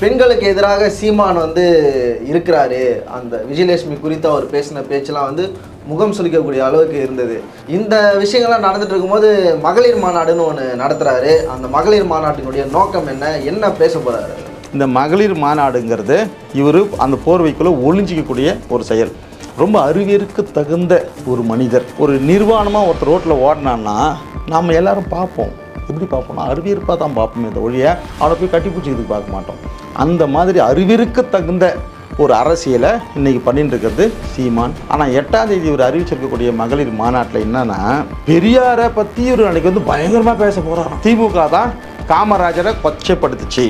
பெண்களுக்கு எதிராக சீமான் வந்து இருக்கிறாரு. அந்த விஜயலட்சுமி குறித்து அவர் பேசின பேச்செல்லாம் வந்து முகம் சுளிக்கக்கூடிய அளவுக்கு இருந்தது. இந்த விஷயங்கள்லாம் நடந்துட்டு இருக்கும்போது மகளிர் மாநாடுன்னு ஒன்று நடத்துகிறாரு அந்த மகளிர் மாநாட்டினுடைய நோக்கம் என்ன? என்ன பேச போகிறாரு இந்த மகளிர் மாநாடுங்கிறது இவர் அந்த போர்வைக்குள்ளே ஒளிஞ்சிக்கக்கூடிய ஒரு செயல். ரொம்ப அறிவியருக்கு தகுந்த ஒரு மனிதர். ஒரு நிர்வாணமாக ஒருத்தர் ரோட்டில் ஓடினான்னா நாம் எல்லாரும் பார்ப்போம். எப்படி பார்ப்போம்னா அறிவியற்பாக தான் பார்ப்போமே இந்த ஒழிய அவனை போய் கட்டி பிடிச்சிக்கிறதுக்கு பார்க்க மாட்டோம். அந்த மாதிரி அறிவிற்கு தகுந்த ஒரு அரசியலை இன்னைக்கு பண்ணிட்டு இருக்கிறது சீமான். ஆனால் எட்டாம் தேதி இவர் அறிவிச்சிருக்கக்கூடிய மகளிர் மாநாட்டில் என்னன்னா பெரியாரை பற்றி இவர் அன்றைக்கி வந்து பயங்கரமாக பேச போகிறார் திமுக தான் காமராஜரை கொச்சைப்படுத்துச்சு.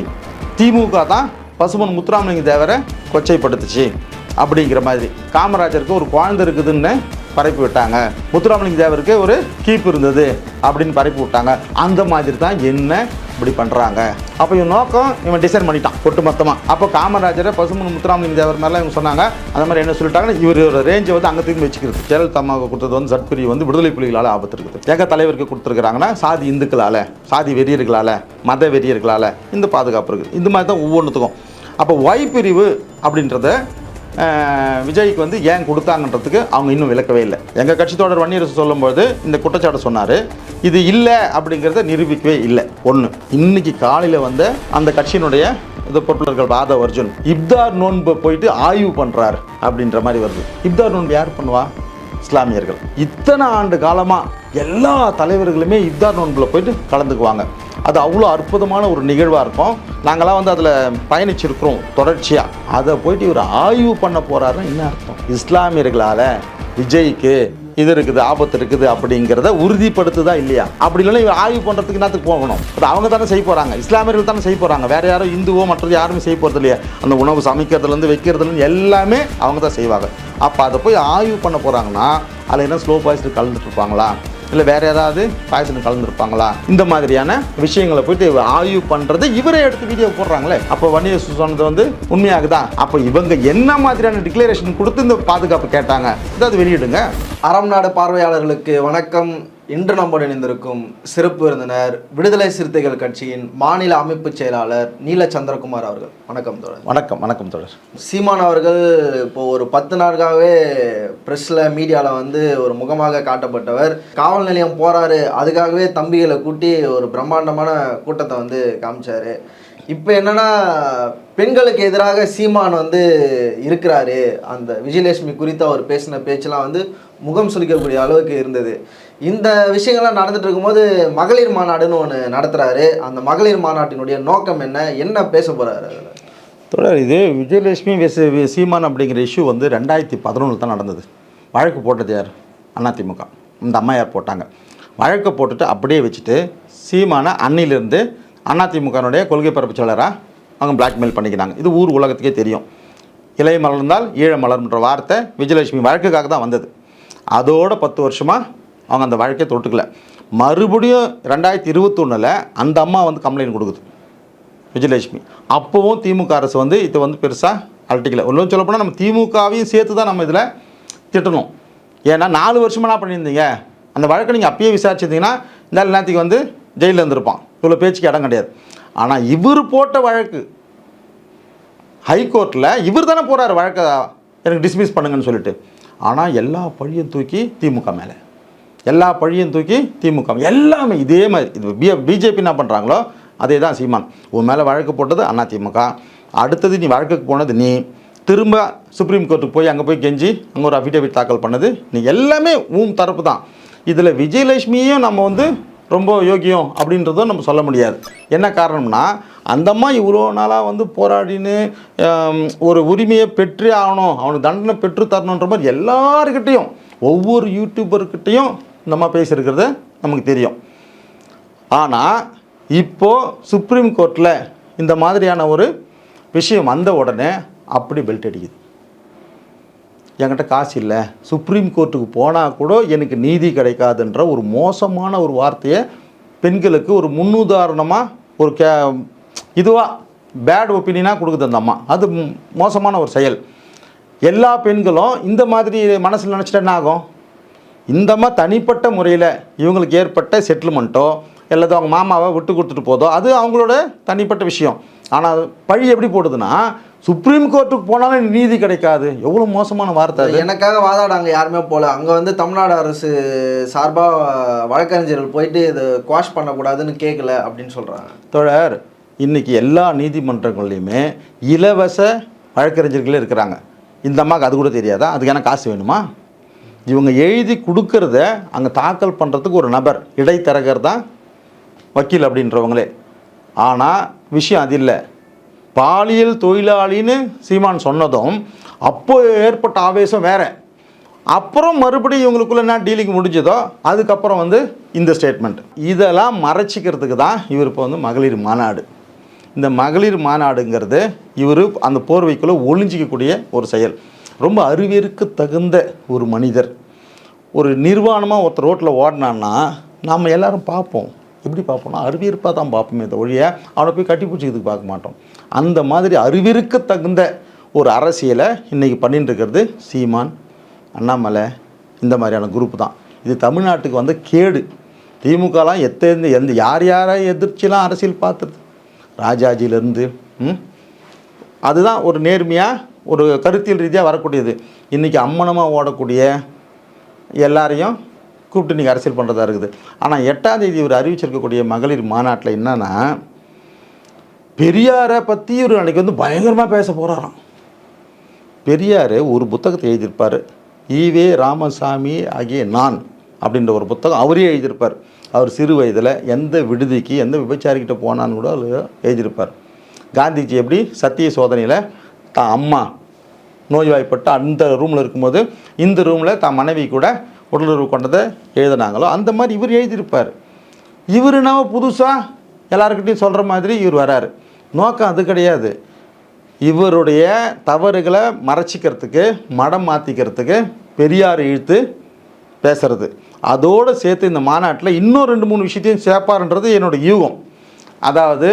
திமுக தான் பசுமன் முத்துராமலிங்க தேவரை கொச்சைப்படுத்துச்சு. அப்படிங்கிற மாதிரி. காமராஜருக்கு ஒரு குழந்தை இருக்குதுன்னு பரப்பி விட்டாங்க. முத்துராமலிங்க தேவருக்கு ஒரு கீப் இருந்தது அப்படின்னு பரப்பி விட்டாங்க. அந்த மாதிரி தான் என்ன இப்படி பண்ணுறாங்க அப்போ இவன் நோக்கம் இவன் டிசைன் பண்ணிட்டான் ஒட்டு மொத்தமாக அப்போ காமராஜரை பசுமன் முத்துராமலிங்க தேவர் மாதிரிலாம் இவங்க சொன்னாங்க அந்த மாதிரி என்ன சொல்லிட்டாங்கன்னா இவரோட ரேஞ்சை வந்து அங்கே திரும்பி வச்சுக்கிறது. ஜெயலலிதா அம்மாவுக்கு கொடுத்தது வந்து சட்பிரி வந்து விடுதலை புலிகளால் ஆபத்து இருக்குது. ஏக தலைவருக்கு கொடுத்துருக்குறாங்கன்னா சாதி இந்துக்களால் சாதி வெறியர்களால் மத வெறியர்களால் இந்த பாதுகாப்பு இருக்குது. இந்த மாதிரி தான் ஒவ்வொன்றுத்துக்கும் அப்போ ஒய் பிரிவு அப்படின்றத விஜய்க்கு வந்து ஏன் கொடுத்தாங்கன்றதுக்கு அவங்க இன்னும் விளக்கவே இல்லை. எங்கள் கட்சி தொடர் வன்னியரசு சொல்லும்போது இந்த குற்றச்சாட்டு சொன்னார். இது இல்லை அப்படிங்கிறத நிரூபிக்கவே இல்லை. ஒன்று இன்னைக்கு காலையில் வந்த அந்த கட்சியினுடைய இந்த பொருட்கள் பாத அர்ஜுன் இப்தார் நோன்பு போயிட்டு ஆய்வு பண்ணுறாரு அப்படின்ற மாதிரி வருது. இப்தார் நோன்பு யார் பண்ணுவா? இஸ்லாமியர்கள். இத்தனை ஆண்டு காலமாக எல்லா தலைவர்களுமே இப்தார் நோன்பில் போயிட்டு கலந்துக்குவாங்க. அது அவ்வளோ அற்புதமான ஒரு நிகழ்வாக இருக்கும். நாங்களாம் வந்து அதில் பயணிச்சிருக்கிறோம் தொடர்ச்சியாக அதை போயிட்டு இவர் ஆய்வு பண்ண போகிறாருன்னு என்ன அர்த்தம்? இஸ்லாமியர்களால் விஜய்க்கு இது இருக்குது ஆபத்து இருக்குது அப்படிங்கிறத உறுதிப்படுத்துதா இல்லையா? அப்படி இல்லைன்னா இவர் ஆய்வு பண்ணுறதுக்கு என்னத்துக்கு போகணும்? அது அவங்க தானே செய்ய போகிறாங்க இஸ்லாமியர்கள் தானே செய்ய போகிறாங்க வேறு யாரும் இந்துவோ மற்றது யாருமே செய்ய போகிறது இல்லையா. அந்த உணவு சமைக்கிறதுலேருந்து வைக்கிறதுலேருந்து எல்லாமே அவங்க தான் செய்வாங்க. அப்போ அதை போய் ஆய்வு பண்ண போகிறாங்கன்னா அதில் என்ன ஸ்லோ பாய்ஸ்டு கலந்துட்டு இருப்பாங்களா? இல்லை வேறு ஏதாவது பாய்சன் கலந்துருப்பாங்களா? இந்த மாதிரியான விஷயங்களை போயிட்டு ஆய்வு பண்ணுறது இவரே எடுத்து வீடியோ போடுறாங்களே. அப்போ வணிக சொன்னது வந்து உண்மையாகுதா? அப்போ இவங்க என்ன மாதிரியான டிக்ளரேஷன் கொடுத்து இந்த பாதுகாப்பு கேட்டாங்க? இதை வெளியிடுங்க. அறம் நாடு பார்வையாளர்களுக்கு வணக்கம். இன்று நம்முடன் இணைந்திருக்கும் சிறப்பு விருந்தினர் விடுதலை சிறுத்தைகள் கட்சியின் மாநில அமைப்பு செயலாளர் நீல சந்திரகுமார் அவர்கள். வணக்கம் தோழர். வணக்கம் வணக்கம் தொடர் சீமான் அவர்கள் இப்போ ஒரு பத்து நாட்காகவே ப்ரெஸ்ஸில் மீடியாவில் வந்து ஒரு முகமாக காட்டப்பட்டவர். காவல் நிலையம் போறாரு. அதுக்காகவே தம்பிகளை கூட்டி ஒரு பிரம்மாண்டமான கூட்டத்தை வந்து காமிச்சாரு. இப்போ என்னன்னா பெண்களுக்கு எதிராக சீமான் வந்து இருக்கிறாரு. அந்த விஜயலட்சுமி குறித்து அவர் பேசின பேச்செல்லாம் வந்து முகம் சுளிக்கக்கூடிய அளவுக்கு இருந்தது. இந்த விஷயங்கள்லாம் நடந்துட்டு இருக்கும்போது மகளிர் மாநாடுன்னு ஒன்று நடத்துகிறாரு அந்த மகளிர் மாநாட்டினுடைய நோக்கம் என்ன? என்ன பேச போகிறாரு அதில்? தொடர் இது விஜயலட்சுமி வெஸ் சீமான் அப்படிங்கிற இஷ்யூ வந்து ரெண்டாயிரத்தி பதினொன்றில் தான் நடந்தது. வழக்கு போட்டது யார்? அதிமுக இந்த அம்மா யார் போட்டாங்க. வழக்கு போட்டுட்டு அப்படியே வச்சுட்டு சீமானை அன்னிலிருந்து அதிமுகனுடைய கொள்கை பரப்புச்சாளராக அவங்க பிளாக்மெயில் பண்ணிக்கிறாங்க இது ஊர் உலகத்துக்கே தெரியும். இளைய மலர்ந்தால் ஈழ மலர்ன்ற வார்த்தை விஜயலட்சுமி வழக்குக்காக தான் வந்தது. அதோட பத்து வருஷமாக அவங்க அந்த வழக்கை தொட்டுக்கல. மறுபடியும் ரெண்டாயிரத்தி இருபத்தொன்னில் அந்த அம்மா வந்து கம்ப்ளைண்ட் கொடுக்குது. விஜயலட்சுமி. அப்போவும் திமுக அரசு வந்து இதை வந்து பெருசாக அலட்டிக்கல. ஒன்றும் சொல்லப்போனால் நம்ம திமுகவையும் சேர்த்து தான் நம்ம இதில் திட்டணும். ஏன்னா நாலு வருஷமா என்ன பண்ணியிருந்தீங்க? அந்த வழக்கை நீங்கள் அப்பயே விசாரிச்சிருந்தீங்கன்னா இந்த நேரத்துக்கு வந்து ஜெயிலில் இருந்திருப்பான். இவ்வளோ பேச்சுக்கு இடம் கிடையாது. ஆனால் இவர் போட்ட வழக்கு ஹைகோர்ட்டில் இவர் தானே போகிறார் வழக்கை எனக்கு டிஸ்மிஸ் பண்ணுங்கன்னு சொல்லிட்டு. ஆனால் எல்லா பழியும் தூக்கி திமுக மேலே. எல்லா பழியும் தூக்கி திமுக எல்லாமே இதே மாதிரி. இது பி பிஜேபி என்ன பண்ணுறாங்களோ அதே தான் சீமான். உன் மேலே வழக்கு போட்டது அண்ணா திமுக. அடுத்தது நீ வழக்குக்கு போனது நீ. திரும்ப சுப்ரீம் கோர்ட்டுக்கு போய் அங்கே போய் கெஞ்சி அங்கே ஒரு அஃபிடேவிட் தாக்கல் பண்ணது. நீ எல்லாமே உன் தரப்பு தான் இதில் விஜயலட்சுமியும் நம்ம வந்து ரொம்ப யோக்கியம் அப்படின்றதும் நம்ம சொல்ல முடியாது. என்ன காரணம்னா அந்தம்மா இவ்வளோ நாளாக வந்து போராடின்னு ஒரு உரிமையை பெற்றே ஆகணும் அவனுக்கு தண்டனை பெற்று தரணுன்ற மாதிரி எல்லாருக்கிட்டேயும் ஒவ்வொரு யூடியூபர்கிட்டையும் நம்ம பேசியிருக்கிறது நமக்கு தெரியும். ஆனால் இப்போது சுப்ரீம் கோர்ட்டில் இந்த மாதிரியான ஒரு விஷயம் வந்த உடனே அப்படி பெல்ட் அடிக்குது. என்கிட்ட காசு இல்லை. சுப்ரீம் கோர்ட்டுக்கு போனால் கூட எனக்கு நீதி கிடைக்காதுன்ற ஒரு மோசமான ஒரு வார்த்தையை பெண்களுக்கு ஒரு முன்னுதாரணமாக ஒரு கே இதுவாக பேட் ஒப்பீனியனாக கொடுக்குது அந்த அம்மா. அது மோசமான ஒரு செயல். எல்லா பெண்களும் இந்த மாதிரி மனசில் நினச்சிட்டா என்ன ஆகும்? இந்த தனிப்பட்ட முறையில் இவங்களுக்கு ஏற்பட்ட செட்டில்மெண்ட்டோ எல்லாத்தையும் அவங்க மாமாவை விட்டு கொடுத்துட்டு போதோ அது அவங்களோட தனிப்பட்ட விஷயம். ஆனால் பழி எப்படி போடுதுன்னா சுப்ரீம் கோர்ட்டுக்கு போனாலும் நீதி கிடைக்காது. எவ்வளோ மோசமான வார்த்தை எனக்காக வாதாட அங்கே யாருமே போகல அங்கே வந்து தமிழ்நாடு அரசு சார்பாக வழக்கறிஞர்கள் போயிட்டு இதை குவாஷ் பண்ணக்கூடாதுன்னு கேட்கல அப்படின்னு சொல்கிறாங்க தோழர் இன்னைக்கு எல்லா நீதிமன்றங்கள்லையுமே இலவச வழக்கறிஞர்களே இருக்கிறாங்க. இந்த அம்மாவுக்கு அது கூட தெரியாதா? அதுக்கு எனக்கு காசு வேணுமா? இவங்க எழுதி கொடுக்கறத அங்கே தாக்கல் பண்ணுறதுக்கு ஒரு நபர் இடைத்தரகர் தான் வக்கீல் அப்படின்றவங்களே. ஆனால் விஷயம் அது இல்லை. பாலியல் தொழிலாளின்னு சீமான் சொன்னதும் அப்போ ஏற்பட்ட ஆவேசம் வேற. அப்புறம் மறுபடியும் இவங்களுக்குள்ள என்ன டீலிங் முடிஞ்சதோ அதுக்கப்புறம் வந்து இந்த ஸ்டேட்மெண்ட் இதெல்லாம் மறைச்சிக்கிறதுக்கு தான் இவர் இப்போ வந்து மகளிர் மாநாடு. இந்த மகளிர் மாநாடுங்கிறது இவர் அந்த போர்வைக்குள்ளே ஒளிஞ்சிக்கக்கூடிய ஒரு செயல். ரொம்ப அறிவியருக்கு தகுந்த ஒரு மனிதர். ஒரு நிர்வாணமாக ஒருத்தர் ரோட்டில் ஓடினான்னா நாம் எல்லோரும் பார்ப்போம். எப்படி பார்ப்போம்னா அறிவியற்பாக தான் பார்ப்போமே இந்த ஒழிய அவனை போய் கட்டி பிடிச்சதுக்கு பார்க்க மாட்டோம். அந்த மாதிரி அறிவிற்கு தகுந்த ஒரு அரசியலை இன்றைக்கி பண்ணிட்டு இருக்கிறது சீமான் அண்ணாமலை இந்த மாதிரியான குரூப் தான். இது தமிழ்நாட்டுக்கு வந்து கேடு. திமுகலாம் எத்தேர்ந்து எந்த யார் யாரை எதிர்ச்சிலாம் அரசியல் பார்த்துருது? ராஜாஜிலேருந்து அதுதான் ஒரு நேர்மையாக ஒரு கருத்தியல் ரீதியாக வரக்கூடியது. இன்றைக்கி அம்மனமாக ஓடக்கூடிய எல்லாரையும் கூப்பிட்டு நீங்கள் அரசியல் பண்ணுறதா இருக்குது. ஆனால் எட்டாம் தேதி இவர் அறிவிச்சிருக்கக்கூடிய மகளிர் மாநாட்டில் என்னன்னா பெரியாரை பற்றி இவர் அன்றைக்கி வந்து பயங்கரமாக பேச போகிறாராம் பெரியார் ஒரு புத்தகத்தை எழுதியிருப்பார். ஈவே ராமசாமி ஆகிய நான் அப்படின்ற ஒரு புத்தகம் அவரே எழுதியிருப்பார். அவர் சிறு வயதில் எந்த விடுதிக்கு எந்த விபச்சாரிக்கிட்ட போனான்னு கூட அவர் எழுதியிருப்பார். காந்திஜி எப்படி சத்திய சோதனையில் தான் அம்மா நோய்வாய்ப்பட்டு அந்த ரூமில் இருக்கும்போது இந்த ரூமில் தான் மனைவி கூட உடலுறவு கொண்டதை எழுதினாங்களோ அந்த மாதிரி இவர் எழுதியிருப்பார். இவர் என்ன புதுசாக எல்லாருக்கிட்டையும் சொல்கிற மாதிரி இவர் வராரு. நோக்கம் அது கிடையாது. இவருடைய தவறுகளை மறைச்சிக்கிறதுக்கு மடம் மாற்றிக்கிறதுக்கு பெரியார் இழுத்து பேசுறது. அதோடு சேர்த்து இந்த மாநாட்டில் இன்னும் ரெண்டு மூணு விஷயத்தையும் சேர்ப்பாருன்றது என்னோடய யூகம். அதாவது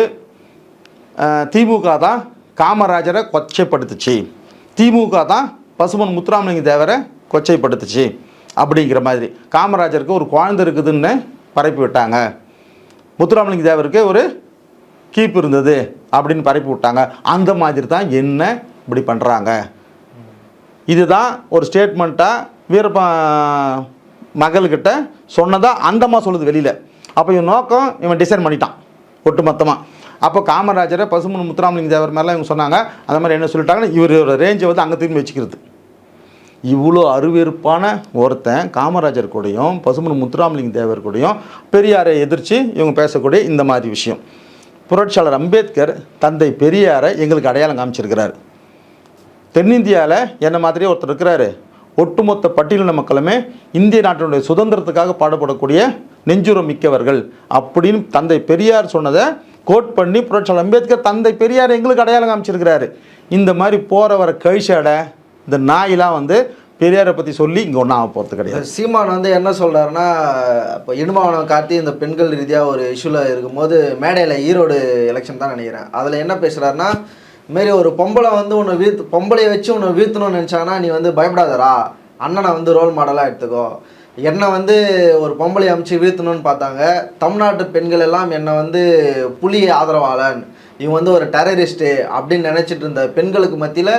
திமுக தான் காமராஜரை கொச்சைப்படுத்துச்சு. திமுக தான் பசுமன் முத்துராமலிங்க தேவரை கொச்சைப்படுத்துச்சு. அப்படிங்கிற மாதிரி. காமராஜருக்கு ஒரு குழந்தை இருக்குதுன்னு பரப்பி விட்டாங்க. முத்துராமலிங்க தேவருக்கு ஒரு கீப் இருந்தது அப்படின்னு பரப்பி விட்டாங்க. அந்த மாதிரி தான் என்ன இப்படி பண்ணுறாங்க இதுதான் ஒரு ஸ்டேட்மெண்ட்டாக வீரப்ப மகள்கிட்ட சொன்னதாக அந்தமாக சொல்லுது வெளியில். அப்போ இவன் நோக்கம் இவன் டிசைன் பண்ணிட்டான் ஒட்டு மொத்தமாக அப்போ காமராஜரை பசுமன் முத்துராமலிங்க தேவர் மாதிரிலாம் இவங்க சொன்னாங்க. அந்த மாதிரி என்ன சொல்லிட்டாங்கன்னா இவரோட ரேஞ்சை வந்து அங்கே திரும்பி வச்சுக்கிறது. இவ்வளோ அருவெருப்பான ஒருத்தன் காமராஜர் கூடயும் பசுமன் முத்துராமலிங்க தேவர் கூடயும் பெரியாரை எதிர்த்து இவங்க பேசக்கூடிய இந்த மாதிரி விஷயம். புரட்சியாளர் அம்பேத்கர் தந்தை பெரியாரை எங்களுக்கு அடையாளம் காமிச்சிருக்கிறார். தென்னிந்தியாவில் என்ன மாதிரியே ஒருத்தர் இருக்கிறாரு. ஒட்டுமொத்த பட்டியலின மக்களுமே இந்திய நாட்டினுடைய சுதந்திரத்துக்காக பாடுபடக்கூடிய நெஞ்சுரம் மிக்கவர்கள் அப்படின்னு தந்தை பெரியார் சொன்னதை கோட் பண்ணி புரட்சியாளர் அம்பேத்கர் தந்தை பெரியார் எங்களுக்கு அடையாளம் காமிச்சிருக்கிறாரு. இந்த மாதிரி போகிற வர கழிச்சடை இந்த நாயெலாம் வந்து பெரியாரை பற்றி சொல்லி இங்கே ஒன்றும் ஆக போகிறது கிடையாது. சீமான் வந்து என்ன சொல்கிறாருன்னா இப்போ இடுமாவனம் காட்டி இந்த பெண்கள் ரீதியாக ஒரு இஷ்யூவில் இருக்கும்போது மேடையில் ஈரோடு எலெக்ஷன் தான் நினைக்கிறேன். அதில் என்ன பேசுகிறாருன்னா இதுமாரி ஒரு பொம்பளை வந்து உன்னை வீழ்த்து பொம்பளையை வச்சு உன்னை வீழ்த்தணும்னு நினச்சாங்கன்னா நீ வந்து பயப்படாதடா. அண்ணனை வந்து ரோல் மாடலாக எடுத்துக்கோ. என்னை வந்து ஒரு பொம்பளை அமைச்சு வீழ்த்தணும்னு பார்த்தாங்க. தமிழ்நாட்டு பெண்கள் எல்லாம் என்னை வந்து புலி ஆதரவாளன். இவன் வந்து ஒரு டெரரிஸ்ட்டு அப்படின்னு நினச்சிட்டு இருந்த பெண்களுக்கு மத்தியில்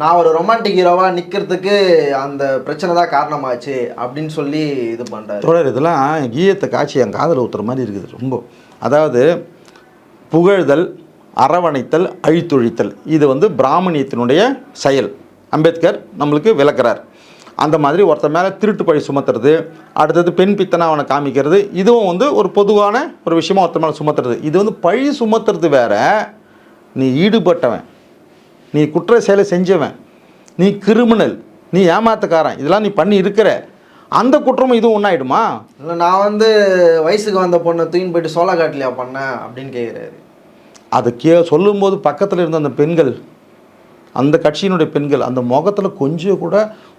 நான் ஒரு ரொமான்டிக் ஹீரோவாக நிற்கிறதுக்கு அந்த பிரச்சனை தான் காரணமாச்சு அப்படின்னு சொல்லி இது பண்ணுறாரு தொடர் இதெல்லாம் கீயத்தை காட்சி என் காதில் ஊத்துற மாதிரி இருக்குது ரொம்ப. அதாவது புகழ்தல் அரவணைத்தல் அழித்தொழித்தல் இது வந்து பிராமணியத்தினுடைய செயல். அம்பேத்கர் நம்மளுக்கு விளக்குறார். அந்த மாதிரி ஒருத்தர் மேலே திருட்டு பழி சுமத்துறது அடுத்தது பெண் பித்தனை அவனை காமிக்கிறது இதுவும் வந்து ஒரு பொதுவான ஒரு விஷயமா ஒருத்தர் மேலே சுமத்துறது. இது வந்து பழி சுமத்துறது வேற நீ ஈடுபட்டவன் நீ குற்ற செயலை செஞ்சவன் நீ கிரிமினல் நீ ஏமாத்துக்காரன் இதெல்லாம் நீ பண்ணி இருக்கிற அந்த குற்றமும் இதுவும் ஒன்றாயிடுமா இல்லை நான் வந்து வயசுக்கு வந்த பொண்ணை தூக்கின்னு போயிட்டு சோளக்காட்டிலையா பண்ணேன் அப்படின்னு கேட்குறாரு அதை கே சொல்லும்போது பக்கத்தில் இருந்த அந்த பெண்கள் அந்த கட்சியினுடைய பெண்கள் அந்த முகத்தில் கொஞ்சம் கூட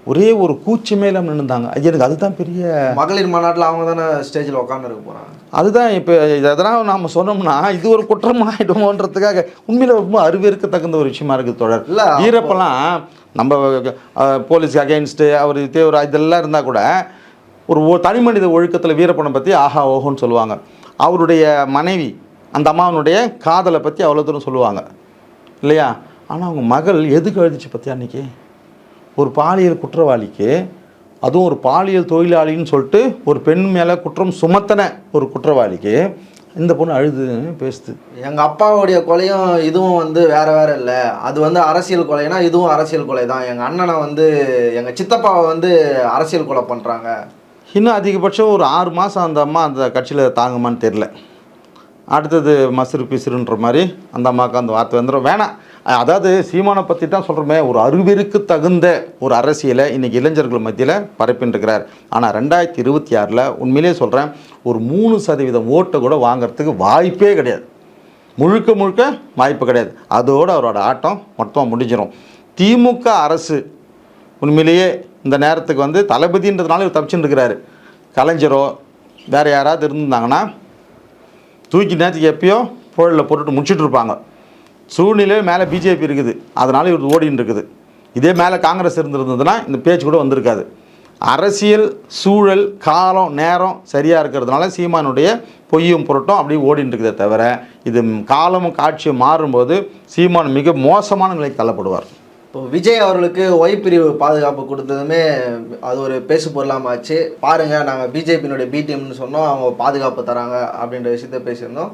ஒரே ஒரு கூச்சமே இல்லாமல் நின்றுந்தாங்க எனக்கு அதுதான் பெரிய மகளிர் மாநாட்டில் அவங்க தானே ஸ்டேஜில் உட்காந்துருக்க போகிறாங்க அதுதான் இப்போ எதனால் நாம் சொன்னோம்னா இது ஒரு குற்றம் ஆகிடுமோன்றதுக்காக உண்மையில் ரொம்ப அருவேற்கு தகுந்த ஒரு விஷயமா இருக்குது தொடர் இல்ல, வீரப்பெல்லாம் நம்ம போலீஸ்க்கு அகேன்ஸ்ட்டு அவர் தேவர் இதெல்லாம் இருந்தால் கூட ஒரு தனி மனித ஒழுக்கத்தில் வீரப்பனை பற்றி ஆஹா ஓஹோன்னு சொல்லுவாங்க. அவருடைய மனைவி அந்த அம்மாவனுடைய காதலை பற்றி அவ்வளோ தூரம் சொல்லுவாங்க. இல்லையா? ஆனால் அவங்க மகள் எதுக்கு எழுதிச்சு பற்றியா அன்றைக்கி ஒரு பாலியல் குற்றவாளிக்கு அதுவும் ஒரு பாலியல் தொழிலாளின்னு சொல்லிட்டு ஒரு பெண் மேலே குற்றம் சுமத்தின ஒரு குற்றவாளிக்கு இந்த பொண்ணு அழுது பேசுது. எங்க அப்பாவுடைய கொலையும் இதுவும் வந்து வேற வேற இல்ல. அது வந்து அரசியல் கொலைனா இதுவும் அரசியல் கொலை தான். எங்க அண்ணனை வந்து எங்க சித்தப்பாவை வந்து அரசியல் கொலை பண்றாங்க. இன்னும் அதிகபட்சம் ஒரு ஆறு மாதம் அந்த அம்மா அந்த கட்சியில் தாங்குமான்னு தெரில அடுத்தது மசுறு பிசுறுன்ற மாதிரி அந்த அம்மாவுக்கு அந்த வார்த்தை வந்துடும் வேணாம். அதாவது சீமானை பற்றி தான் சொல்கிறோமே ஒரு அறிவிற்கு தகுந்த ஒரு அரசியலை இன்றைக்கி இளைஞர்கள் மத்தியில் பரப்பின்றிருக்கிறார். ஆனால் ரெண்டாயிரத்தி இருபத்தி ஆறில் உண்மையிலே சொல்கிறேன் ஒரு மூணு சதவீதம் ஓட்டை கூட வாங்குறதுக்கு வாய்ப்பே கிடையாது. முழுக்க முழுக்க வாய்ப்பு கிடையாது. அதோடு அவரோட ஆட்டம் மொத்தமாக முடிஞ்சிடும் திமுக அரசு உண்மையிலேயே இந்த நேரத்துக்கு வந்து தளபதின்றதுனால இவர் தப்பிச்சுட்டு இருக்கிறாரு கலைஞரோ வேறு யாராவது இருந்தாங்கன்னா தூக்கி நேரத்துக்கு எப்பயோ புழலில் போட்டுட்டு முடிச்சுட்டு இருப்பாங்க. சூழ்நிலை மேலே பிஜேபி இருக்குது. அதனால் இவர் ஓடின்னு இருக்குது. இதே மேலே காங்கிரஸ் இருந்திருந்ததுன்னா இந்த பேச்சு கூட வந்திருக்காது. அரசியல் சூழல் காலம் நேரம் சரியாக இருக்கிறதுனால சீமானுடைய பொய்யும் புரட்டும் அப்படியே ஓடின்னு இருக்குதே தவிர இது காலமும் காட்சியும் மாறும்போது சீமான் மிக மோசமான நிலைக்கு தள்ளப்படுவார். இப்போ விஜய் அவர்களுக்கு ஒய் பிரிவு பாதுகாப்பு கொடுத்ததுமே அது ஒரு பேசு பொருளாமாச்சு பாருங்கள் நாங்கள் பிஜேபியினுடைய பிடிஎம்னு சொன்னோம் அவங்க பாதுகாப்பு தராங்க அப்படின்ற விஷயத்த பேசியிருந்தோம்.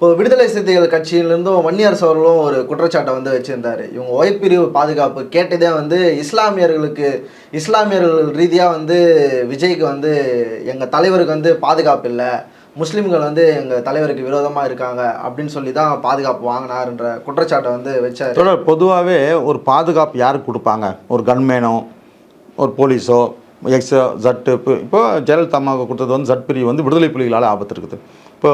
இப்போ விடுதலை சிறுத்தைகள் கட்சியிலிருந்தும் வன்னியரசு அவர்களும் ஒரு குற்றச்சாட்டை வந்து வச்சுருந்தார். இவங்க ஒய் பிரிவு பாதுகாப்பு கேட்டதே வந்து இஸ்லாமியர்களுக்கு இஸ்லாமியர்கள் ரீதியாக வந்து விஜய்க்கு வந்து எங்கள் தலைவருக்கு வந்து பாதுகாப்பு இல்லை. முஸ்லீம்கள் வந்து எங்கள் தலைவருக்கு விரோதமாக இருக்காங்க அப்படின்னு சொல்லி தான் பாதுகாப்பு வாங்கினாருன்ற குற்றச்சாட்டை வந்து வச்சார். தொடர் பொதுவாகவே ஒரு பாதுகாப்பு யாருக்கு கொடுப்பாங்க? ஒரு கன்மேனோ ஒரு போலீஸோ எக்ஸோ ஜட்டு இப்போ இப்போ ஜெயலலிதா அம்மாவுக்கு கொடுத்தது வந்து ஜட் பிரிவு வந்து விடுதலை புலிகளால் ஆபத்து இருக்குது. இப்போ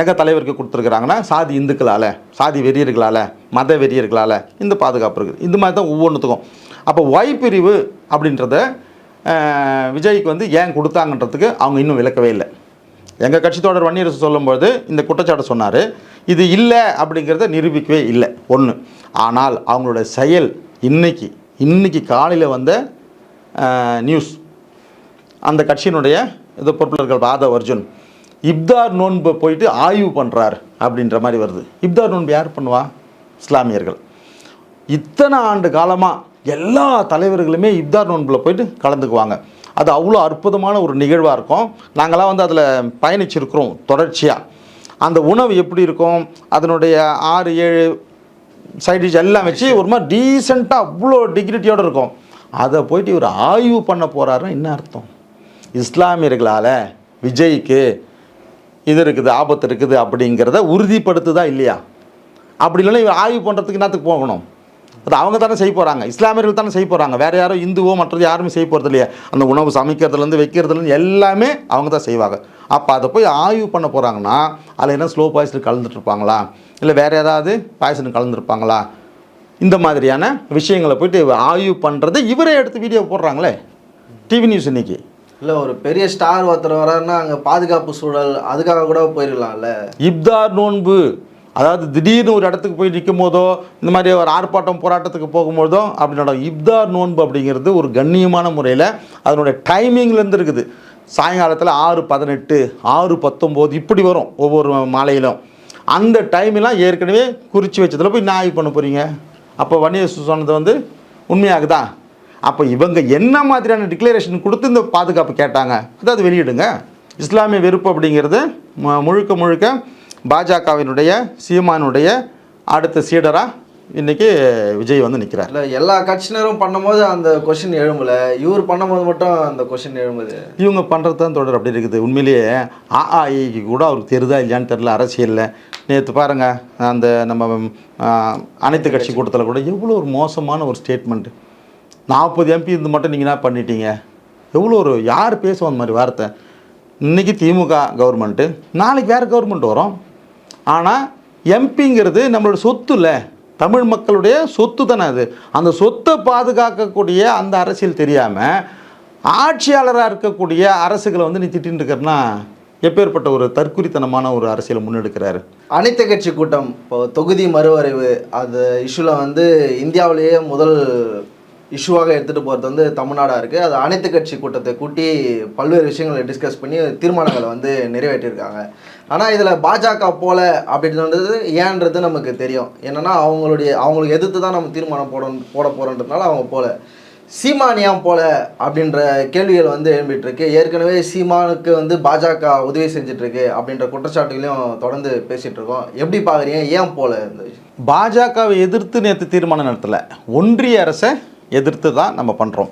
எங்கள் தலைவருக்கு கொடுத்துருக்குறாங்கன்னா சாதி இந்துக்களால் சாதி வெறியர்களால் மத வெறியர்களால் இந்த பாதுகாப்பு இருக்குது. இந்த மாதிரி தான் ஒவ்வொன்றுத்துக்கும் அப்போ ஒய் பிரிவு அப்படின்றத விஜய்க்கு வந்து ஏன் கொடுத்தாங்கன்றதுக்கு அவங்க இன்னும் விளக்கவே இல்லை. எங்கள் கட்சி தொடர் வன்னியரசு சொல்லும்போது இந்த குற்றச்சாட்டை சொன்னார். இது இல்லை அப்படிங்கிறத நிரூபிக்கவே இல்லை. ஒன்று ஆனால் அவங்களோட செயல் இன்னைக்கு இன்றைக்கி காலையில் வந்த நியூஸ். அந்த கட்சியினுடைய இது பொறுப்பினர்கள் பாத அர்ஜுன் இப்தார் நோன்பை போயிட்டு ஆய்வு பண்ணுறார் அப்படின்ற மாதிரி வருது. இப்தார் நோன்பு யார் பண்ணுவா? இஸ்லாமியர்கள். இத்தனை ஆண்டு காலமாக எல்லா தலைவர்களுமே இப்தார் நோன்பில் போயிட்டு கலந்துக்குவாங்க. அது அவ்வளோ அற்புதமான ஒரு நிகழ்வாக இருக்கும். நாங்களாம் வந்து அதில் பயணிச்சிருக்கிறோம் தொடர்ச்சியாக அந்த உணவு எப்படி இருக்கும்? அதனுடைய ஆறு ஏழு சைடிஷ் எல்லாம் வச்சு ஒரு மாதிரி டீசெண்டாக அவ்வளோ டிக்னிட்டியோடு இருக்கும். அதை போயிட்டு இவர் ஆய்வு பண்ண போகிறாருன்னா என்ன அர்த்தம்? இஸ்லாமியர்களால் விஜய்க்கு இது இருக்குது ஆபத்து இருக்குது அப்படிங்கிறத உறுதிப்படுத்துதா இல்லையா? அப்படி இல்லைன்னா இவர் ஆய்வு பண்ணுறதுக்கு என்னத்துக்கு போகணும்? அது அவங்க தானே செய்ய போகிறாங்க இஸ்லாமியர்கள் தானே செய்ய போகிறாங்க வேறு யாரும் இந்துவோ மற்றது யாருமே செய்ய போகிறது இல்லையா. அந்த உணவு சமைக்கிறதுலேருந்து வைக்கிறதுலேருந்து எல்லாமே அவங்க தான் செய்வாங்க. அப்போ அதை போய் ஆய்வு பண்ண போகிறாங்கன்னா அதில் என்ன ஸ்லோ பாய்சன் கலந்துட்டுருப்பாங்களா? இல்லை வேறு ஏதாவது பாய்சன் கலந்துருப்பாங்களா? இந்த மாதிரியான விஷயங்களை போயிட்டு ஆய்வு பண்ணுறது இவரே எடுத்து வீடியோ போடுறாங்களே. டிவி நியூஸ் இன்னைக்கு. இல்லை ஒரு பெரிய ஸ்டார் ஒருத்தர் வராருன்னா அங்கே பாதுகாப்பு சூழல் அதுக்காக கூட போயிடலாம்ல இப்தார் நோன்பு அதாவது திடீர்னு ஒரு இடத்துக்கு போய் நிற்கும் போதோ இந்த மாதிரி ஒரு ஆர்ப்பாட்டம் போராட்டத்துக்கு போகும்போதோ அப்படி நடக்கும். இப்தார் நோன்பு அப்படிங்கிறது ஒரு கண்ணியமான முறையில் அதனுடைய டைமிங்லேருந்து இருக்குது சாயங்காலத்தில் ஆறு பதினெட்டு ஆறு பத்தொம்போது இப்படி வரும் ஒவ்வொரு மாலையிலும். அந்த டைமெலாம் ஏற்கனவே குறித்து வச்சதில் போய் நான் பண்ண போகிறீங்க அப்போ வணிக சொன்னது வந்து உண்மையாகுதா? அப்போ இவங்க என்ன மாதிரியான டிக்ளரேஷன் கொடுத்து இந்த பாதுகாப்பு கேட்டாங்க? அதாவது வெளியிடுங்க. இஸ்லாமிய வெறுப்பு அப்படிங்கிறது முழுக்க முழுக்க பாஜகவினுடைய சீமானுடைய அடுத்த சீடராக இன்றைக்கி விஜய் வந்து நிற்கிறார் இல்லை எல்லா கட்சியினரும் பண்ணும்போது அந்த கொஷின் எழும்பல. இவர் பண்ணும்போது மட்டும் அந்த கொஷின் எழும்புது. இவங்க பண்ணுறது தான் தொடர் அப்படி இருக்குது. உண்மையிலேயே ஆஐக்கு கூட அவருக்கு தெரியுதா இல்லையான்னு தெரில அரசியலில். நேற்று பாருங்கள் அந்த நம்ம ஆ, அனைத்து கட்சி கூட்டத்தில் கூட எவ்வளோ ஒரு மோசமான ஒரு ஸ்டேட்மெண்ட்டு நாற்பது எம்பி இருந்து மட்டும் நீங்கள் என்ன பண்ணிட்டீங்க? எவ்வளோ ஒரு யார் பேசுவோம் அந்த மாதிரி வார்த்தை? இன்றைக்கி திமுக கவர்மெண்ட்டு நாளைக்கு வேறு கவர்மெண்ட் வரும். ஆனால் எம்பிங்கிறது நம்மளோட சொத்து இல்லை. தமிழ் மக்களுடைய சொத்து தானே அது. அந்த சொத்தை பாதுகாக்கக்கூடிய அந்த அரசியல் தெரியாமல் ஆட்சியாளராக இருக்கக்கூடிய அரசுகளை வந்து நீ திட்டின்னு இருக்கிறனா? எப்பேற்பட்ட ஒரு தற்குறித்தனமான ஒரு அரசியலை முன்னெடுக்கிறாரு. அனைத்து கட்சி கூட்டம் இப்போ தொகுதி மறுவரைவு அந்த இஷ்யூவில் வந்து இந்தியாவிலேயே முதல் இஷ்யூவாக எடுத்துகிட்டு போகிறது வந்து தமிழ்நாடாக இருக்குது அது அனைத்து கட்சி கூட்டத்தை கூட்டி பல்வேறு விஷயங்களை டிஸ்கஸ் பண்ணி தீர்மானங்களை வந்து நிறைவேற்றியிருக்காங்க. ஆனால் இதில் பாஜக போல அப்படின்றது ஏன்றது நமக்கு தெரியும். என்னென்னா அவங்களுடைய அவங்களுக்கு எதிர்த்து தான் நம்ம தீர்மானம் போட போட போகிறோன்றதுனால அவங்க போல. சீமான் ஏன் போல அப்படின்ற கேள்விகள் வந்து எழும்பிட்டு ஏற்கனவே சீமானுக்கு வந்து பாஜக உதவி செஞ்சிட்ருக்கு அப்படின்ற குற்றச்சாட்டுகளையும் தொடர்ந்து பேசிகிட்டு இருக்கோம் எப்படி பார்க்குறீங்க ஏன் போல பாஜகவை எதிர்த்து நேற்று தீர்மானம் நடத்தலை. ஒன்றிய அரசை எதிர்த்து தான் நம்ம பண்ணுறோம்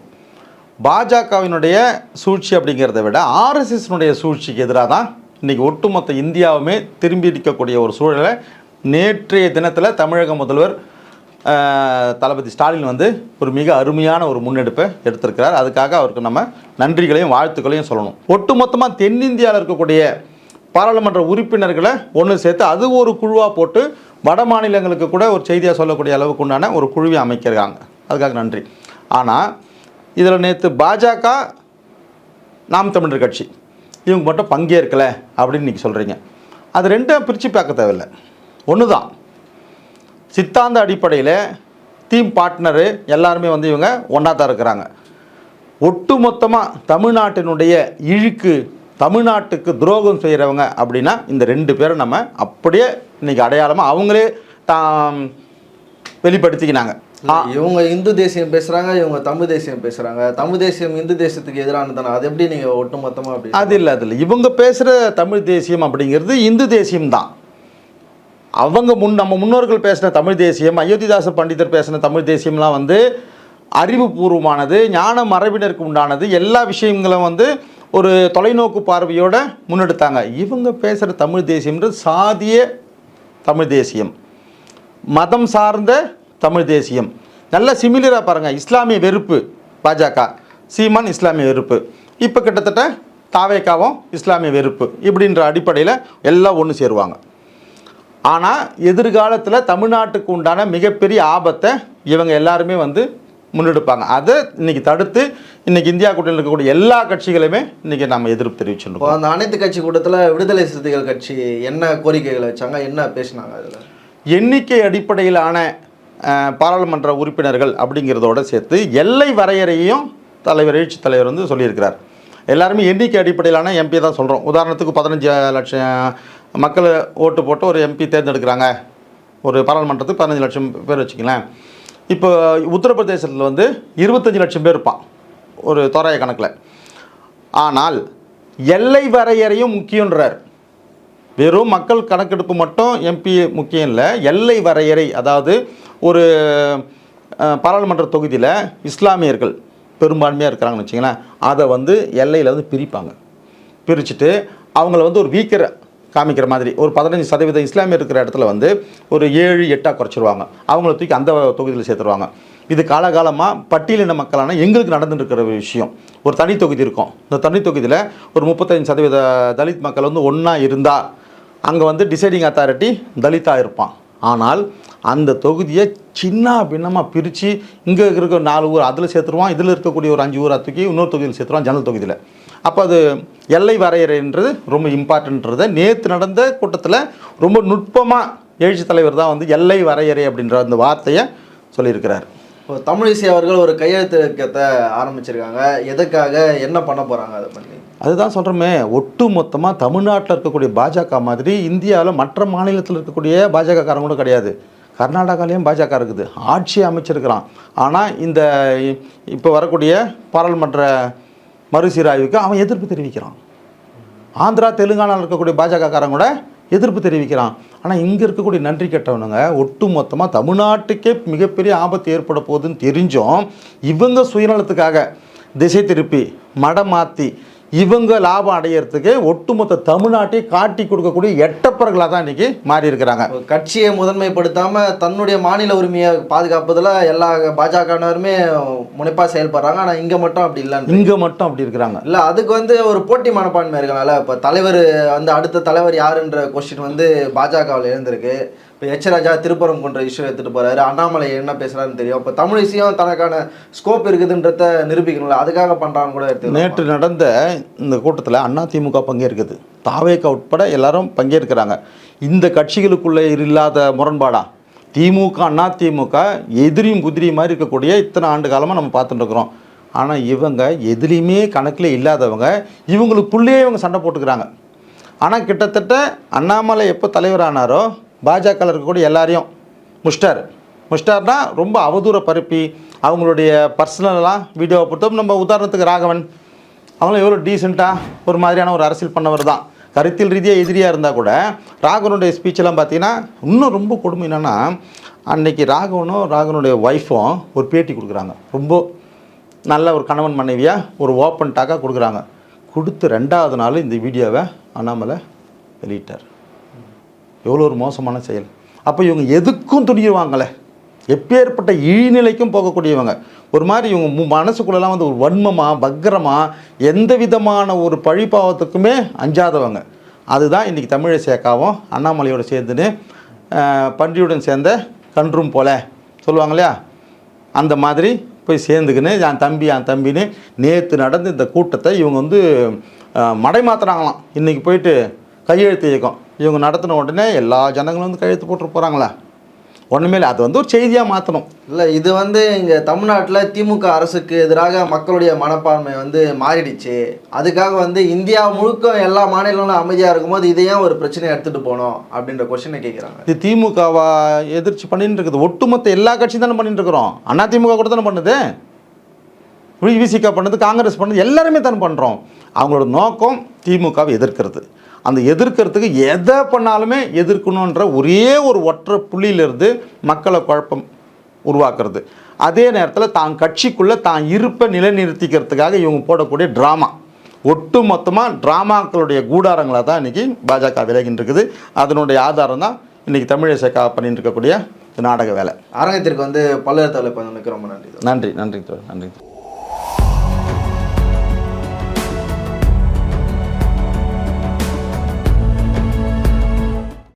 பாஜகவினுடைய சூழ்ச்சி அப்படிங்கிறத விட ஆர்எஸ்எஸ்னுடைய சூழ்ச்சிக்கு எதிராக தான் இன்றைக்கி ஒட்டுமொத்த இந்தியாவுமே திரும்பி இருக்கக்கூடிய ஒரு சூழலை நேற்றைய தினத்தில் தமிழக முதல்வர் தளபதி ஸ்டாலின் வந்து ஒரு மிக அருமையான ஒரு முன்னெடுப்பை எடுத்திருக்கிறார். அதுக்காக அவருக்கு நம்ம நன்றிகளையும் வாழ்த்துக்களையும் சொல்லணும். ஒட்டுமொத்தமாக தென்னிந்தியாவில் இருக்கக்கூடிய பாராளுமன்ற உறுப்பினர்களை ஒன்று சேர்த்து அது ஒரு குழுவாக போட்டு வட மாநிலங்களுக்கு கூட ஒரு செய்தியாக சொல்லக்கூடிய அளவுக்கு உண்டான ஒரு குழுவை அமைக்கிறாங்க. அதுக்காக நன்றி. ஆனால் இதில் நேற்று பாஜக நாம் தமிழர் கட்சி. இவங்க மட்டும் பங்கேற்கலை அப்படின்னு இன்றைக்கி சொல்கிறீங்க அது ரெண்டும் பிரித்து பார்க்க தேவையில்லை. ஒன்று தான் சித்தாந்த அடிப்படையில் டீம் பார்ட்னரு எல்லாருமே வந்து இவங்க ஒன்றா தான் இருக்கிறாங்க. ஒட்டு மொத்தமாக தமிழ்நாட்டினுடைய இழுக்கு தமிழ்நாட்டுக்கு துரோகம் செய்கிறவங்க அப்படின்னா இந்த ரெண்டு பேரும் நம்ம அப்படியே இன்னைக்கு அடையாளமாக அவங்களே தான் வெளிப்படுத்திக்கினாங்க. இவங்க இந்து தேசியம் பேசுறாங்க இவங்க தமிழ் தேசியம் பேசுறாங்க. தமிழ் தேசியம் இந்து தேசத்துக்கு எதிரானதானே அது எப்படி நீங்க ஒட்டுமொத்தமா அப்படி அது இல்லை அது இல்லை. இவங்க பேசுகிற தமிழ் தேசியம் அப்படிங்கிறது இந்து தேசியம் தான். அவங்க முன் நம்ம முன்னோர்கள் பேசின தமிழ் தேசியம் அயோத்திதாச பண்டிதர் பேசின தமிழ் தேசியம்லாம் வந்து அறிவுபூர்வமானது ஞான மரபினருக்கு உண்டானது எல்லா விஷயங்களும் வந்து ஒரு தொலைநோக்கு பார்வையோட முன்னெடுத்தாங்க. இவங்க பேசுகிற தமிழ் தேசியம்ன்றது சாதிய தமிழ் தேசியம். மதம் சார்ந்த தமிழ் தேசியம். நல்ல சிமிலராக பாருங்கள் இஸ்லாமிய வெறுப்பு பாஜக. சீமான் இஸ்லாமிய வெறுப்பு. இப்போ கிட்டத்தட்ட தாவேக்காவும் இஸ்லாமிய வெறுப்பு இப்படின்ற அடிப்படையில் எல்லாம் ஒன்று சேருவாங்க. ஆனால் எதிர்காலத்தில் தமிழ்நாட்டுக்கு உண்டான மிகப்பெரிய ஆபத்தை இவங்க எல்லாருமே வந்து முன்னெடுப்பாங்க. அதை இன்னைக்கு தடுத்து இன்னைக்கு இந்தியா கூட்டணியில் இருக்கக்கூடிய எல்லா கட்சிகளுமே இன்னைக்கு நம்ம எதிர்ப்பு தெரிவிச்சிருக்கோம் அந்த அனைத்து கட்சி கூட்டத்துல விடுதலை சிறுத்தைகள் கட்சி என்ன கோரிக்கைகளை வச்சாங்க? என்ன பேசினாங்க அதுல? எண்ணிக்கை அடிப்படையிலான பாராளுமன்ற உறுப்பினர்கள் அப்படிங்கிறதோட சேர்த்து எல்லை வரையறையையும் தலைவர் எழுச்சி தலைவர் வந்து சொல்லியிருக்கிறார். எல்லாருமே எண்ணிக்கை அடிப்படையிலான எம்பி தான் சொல்கிறோம் உதாரணத்துக்கு பதினஞ்சு லட்சம் மக்கள் ஓட்டு போட்டு ஒரு எம்பி தேர்ந்தெடுக்கிறாங்க. ஒரு பாராளுமன்றத்துக்கு பதினஞ்சு லட்சம் பேர் வச்சுக்கலாம் இப்போ உத்தரப்பிரதேசத்தில் வந்து இருபத்தஞ்சி லட்சம் பேர் இருப்பான் ஒரு தோராய கணக்கில். ஆனால் எல்லை வரையறையும் முக்கியன்றார் வெறும் மக்கள் கணக்கெடுப்பு மட்டும் எம்பி முக்கியம் இல்லை எல்லை வரையறை அதாவது ஒரு பாராளுமன்ற தொகுதியில் இஸ்லாமியர்கள் பெரும்பான்மையாக இருக்கிறாங்கன்னு வச்சிங்களேன் அதை வந்து எல்லையில் வந்து பிரிப்பாங்க. பிரிச்சுட்டு அவங்கள வந்து ஒரு வீக்கர் காமிக்கிற மாதிரி ஒரு பதினஞ்சு சதவீதம் இஸ்லாமியர் இருக்கிற இடத்துல வந்து ஒரு ஏழு எட்டாக குறைச்சிருவாங்க. அவங்கள தூக்கி அந்த தொகுதியில் சேர்த்துருவாங்க. இது காலகாலமாக பட்டியலின மக்களான எங்களுக்கு நடந்துட்டு இருக்கிற ஒரு விஷயம். ஒரு தனி தொகுதி இருக்கும். இந்த தனி தொகுதியில் ஒரு முப்பத்தஞ்சு சதவீத தலித் மக்கள் வந்து ஒன்றா இருந்தால் அங்கே வந்து டிசைடிங் அத்தாரிட்டி தலித்தாக இருப்பான். ஆனால் அந்த தொகுதியை சின்ன பின்னமாக பிரித்து இங்கே இருக்க நாலு ஊர் அதில் சேர்த்துருவான் இதில் இருக்கக்கூடிய ஒரு அஞ்சு ஊரை தூக்கி இன்னொரு தொகுதியில் சேர்த்துருவான் ஜன்னல் தொகுதியில். அப்போ அது எல்லை வரையறைன்றது ரொம்ப இம்பார்ட்டன்றதை நேற்று நடந்த கூட்டத்தில் ரொம்ப நுட்பமாக எழுச்சி தலைவர் தான் வந்து எல்லை வரையறை அப்படின்ற அந்த வார்த்தையை சொல்லியிருக்கிறார். இப்போ தமிழிசை அவர்கள் ஒரு கையெழுத்து இயக்கத்தை ஆரம்பிச்சிருக்காங்க. எதுக்காக என்ன பண்ண போகிறாங்க அதை பண்ணி அதுதான் சொல்கிறோமே ஒட்டு மொத்தமாக தமிழ்நாட்டில் இருக்கக்கூடிய பாஜக மாதிரி இந்தியாவில் மற்ற மாநிலத்தில் இருக்கக்கூடிய பாஜகக்காரங்க கூட கிடையாது. கர்நாடகாலேயும் பாஜக இருக்குது. ஆட்சி அமைச்சிருக்கிறான். ஆனால் இந்த இப்போ வரக்கூடிய பாராளுமன்ற மறுசீராய்வுக்கு அவன் எதிர்ப்பு தெரிவிக்கிறான். ஆந்திரா தெலுங்கானாவில் இருக்கக்கூடிய பாஜகக்காரங்க கூட எதிர்ப்பு தெரிவிக்கிறான். ஆனால் இங்கே இருக்கக்கூடிய நன்றி கெட்டவனுங்க ஒட்டு மொத்தமாக தமிழ்நாட்டுக்கே மிகப்பெரிய ஆபத்து ஏற்பட போகுதுன்னு தெரிஞ்சும் இவங்க சுயநலத்துக்காக திசை திருப்பி மடம் மாற்றி இவங்க லாபம் அடையிறதுக்கு ஒட்டுமொத்த தமிழ்நாட்டை காட்டி கொடுக்கக்கூடிய எட்டப்பர்களாக தான் இன்றைக்கி மாறி இருக்கிறாங்க ஒரு கட்சியை முதன்மைப்படுத்தாம தன்னுடைய மாநில உரிமையை பாதுகாப்பதுல எல்லா பாஜகவினருமே முனைப்பா செயல்படுறாங்க. ஆனா இங்க மட்டும் அப்படி இல்லைன்னு இங்கே மட்டும் அப்படி இருக்கிறாங்க. இல்ல அதுக்கு வந்து ஒரு போட்டி மனப்பான்மை இருக்கனால இப்ப தலைவர் வந்து அடுத்த தலைவர் யாருன்ற கொஸ்டின் வந்து பாஜகவில் எழுந்திருக்கு. இப்போ எச் ராஜா கொண்ட கொன்ற இஷ்யூ எடுத்துட்டு போகிறாரு அண்ணாமலை என்ன பேசுகிறான்னு தெரியும். இப்போ தமிழிசையும் தனக்கான ஸ்கோப் இருக்குதுன்றத நிரூபிக்கணும்ல. அதுக்காக பண்ணுறாங்க கூட எடுத்து நேற்று நடந்த இந்த கூட்டத்தில் அண்ணா திமுக பங்கேற்குது. தாவேக்கா உட்பட எல்லாரும் பங்கேற்கிறாங்க. இந்த கட்சிகளுக்குள்ளே இல்லாத முரண்பாடா? திமுக அண்ணா திமுக எதிரியும் குதிரியும் மாதிரி இருக்கக்கூடிய இத்தனை ஆண்டு காலமாக நம்ம பார்த்துட்டு இருக்கிறோம். ஆனால் இவங்க எதுலேயுமே கணக்கில் இல்லாதவங்க இவங்களுக்குள்ளேயே இவங்க சண்டை போட்டுக்கிறாங்க. ஆனால் கிட்டத்தட்ட அண்ணாமலை எப்போ தலைவரானாரோ பாஜக இருக்கக்கூடிய எல்லாரையும் முஷ்டார். முஷ்டார்னா ரொம்ப அவதூற பரப்பி அவங்களுடைய பர்சனலாம் வீடியோவை பொறுத்தவரை நம்ம உதாரணத்துக்கு ராகவன் அவங்களும் எவ்வளோ டீசெண்டாக ஒரு மாதிரியான ஒரு அரசியல் பண்ணவர் தான். கருத்தில் ரீதியாக எதிரியாக இருந்தால் கூட ராகவனுடைய ஸ்பீச்செல்லாம் பார்த்தீங்கன்னா இன்னும் ரொம்ப கொடுமை என்னென்னா அன்னைக்கு ராகவனும் ராகவனுடைய ஒய்ஃபும் ஒரு பேட்டி கொடுக்குறாங்க. ரொம்ப நல்ல ஒரு கணவன் மனைவியாக ஒரு ஓப்பன் டாக்காக கொடுக்குறாங்க. கொடுத்து ரெண்டாவது நாள் இந்த வீடியோவை அண்ணாமலை வெளியிட்டார். எவ்வளோ ஒரு மோசமான செயல். அப்போ இவங்க எதுக்கும் துணியுவாங்களே எப்பேற்பட்ட இழிநிலைக்கும் போகக்கூடியவங்க. ஒரு மாதிரி இவங்க மனசுக்குள்ளெல்லாம் வந்து ஒரு வன்மமாக பக்கரமாக எந்த விதமான ஒரு பழிபாவத்துக்குமே அஞ்சாதவங்க. அதுதான் இன்றைக்கி தமிழை சேர்க்காவும் அண்ணாமலையோடு சேர்ந்துன்னு பன்றியுடன் சேர்ந்த கன்றும் போல. சொல்லுவாங்க இல்லையா? அந்த மாதிரி போய் சேர்ந்துக்கின்னு என் தம்பி என் தம்பின்னு நேற்று நடந்த இந்த கூட்டத்தை இவங்க வந்து மடை மாத்துறாங்களாம். இன்றைக்கி போயிட்டு கையெழுத்து இயக்கம். இவங்க நடத்தின உடனே எல்லா ஜனங்களும் வந்து கையெழுத்து போட்டு போகிறாங்களா ஒன்றுமே இல்லை அது வந்து ஒரு செய்தியாக மாற்றணும் இல்லை இது வந்து இங்கே தமிழ்நாட்டில் திமுக அரசுக்கு எதிராக மக்களுடைய மனப்பான்மை வந்து மாறிடுச்சு. அதுக்காக வந்து இந்தியா முழுக்க எல்லா மாநிலங்களும் அமைதியாக இருக்கும்போது இதை ஏன் ஒரு பிரச்சனையை எடுத்துகிட்டு போனோம் அப்படின்ற கொஷினை கேட்குறாங்க இது திமுகவா எதிர்த்து பண்ணிட்டு இருக்குது. ஒட்டுமொத்த எல்லா கட்சியும் தானே பண்ணிட்டு இருக்கிறோம். அண்ணா திமுக கூட தானே பண்ணுது. விசிகா பண்ணது காங்கிரஸ் பண்ணது எல்லாருமே தானே பண்ணுறோம் அவங்களோட நோக்கம் திமுகவை எதிர்க்கிறது. அந்த எதிர்க்கிறதுக்கு எதை பண்ணாலுமே எதிர்க்கணுன்ற ஒரே ஒரு ஒற்றை புள்ளியிலிருந்து மக்களை குழப்பம் உருவாக்குறது. அதே நேரத்தில் தான் கட்சிக்குள்ளே தான் இருப்பை நிலைநிறுத்திக்கிறதுக்காக இவங்க போடக்கூடிய ட்ராமா ஒட்டு மொத்தமாக ட்ராமாக்களுடைய கூடாரங்களாக தான் இன்றைக்கி பாஜக விலகின்னு இருக்குது. அதனுடைய ஆதாரம் தான் இன்றைக்கி தமிழிசைக்கா பண்ணிட்டு இருக்கக்கூடிய நாடக வேலை. அரங்கத்திற்கு வந்து பல்வேறு தலைப்பு ரொம்ப நன்றி நன்றி நன்றி நன்றி